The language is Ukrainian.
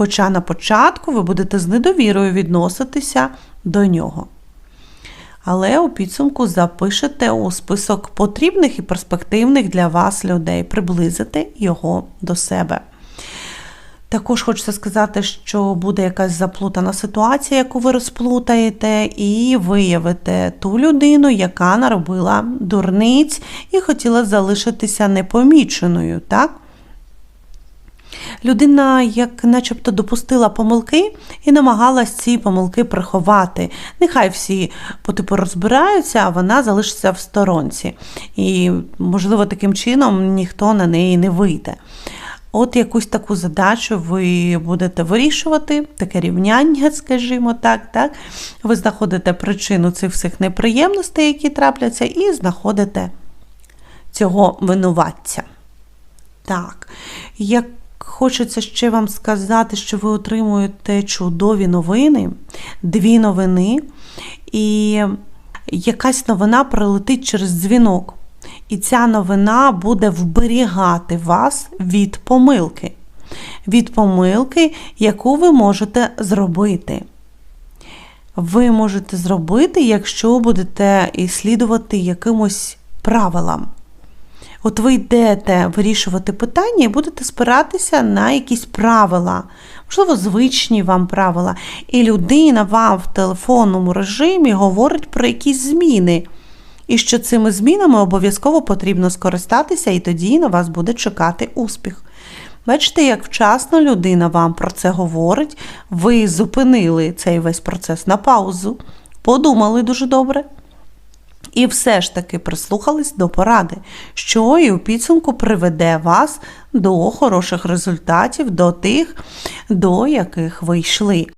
Хоча на початку ви будете з недовірою відноситися до нього. Але у підсумку запишете у список потрібних і перспективних для вас людей, приблизите його до себе. Також хочеться сказати, що буде якась заплутана ситуація, яку ви розплутаєте, і виявите ту людину, яка наробила дурниць і хотіла залишитися непоміченою. так? Людина, як начебто допустила помилки і намагалась ці помилки приховати. Нехай всі по типу розбираються, а вона залишиться в сторонці. І, можливо, таким чином ніхто на неї не вийде. От якусь таку задачу ви будете вирішувати, таке рівняння, скажімо так, так. Ви знаходите причину цих всіх неприємностей, які трапляться, і знаходите цього винуватця. Так, як хочеться ще вам сказати, що ви отримуєте чудові новини, дві новини, і якась новина прилетить через дзвінок. І ця новина буде вберігати вас від помилки, від помилки, яку ви можете зробити. Ви можете зробити, якщо будете слідувати якимось правилам. От ви йдете вирішувати питання і будете спиратися на якісь правила, можливо, звичні вам правила. І людина вам в телефонному режимі говорить про якісь зміни. І що цими змінами обов'язково потрібно скористатися, і тоді на вас буде чекати успіх. Бачите, як вчасно людина вам про це говорить, ви зупинили цей весь процес на паузу, подумали дуже добре. І все ж таки прислухались до поради, що і у підсумку приведе вас до хороших результатів, до тих, до яких ви йшли.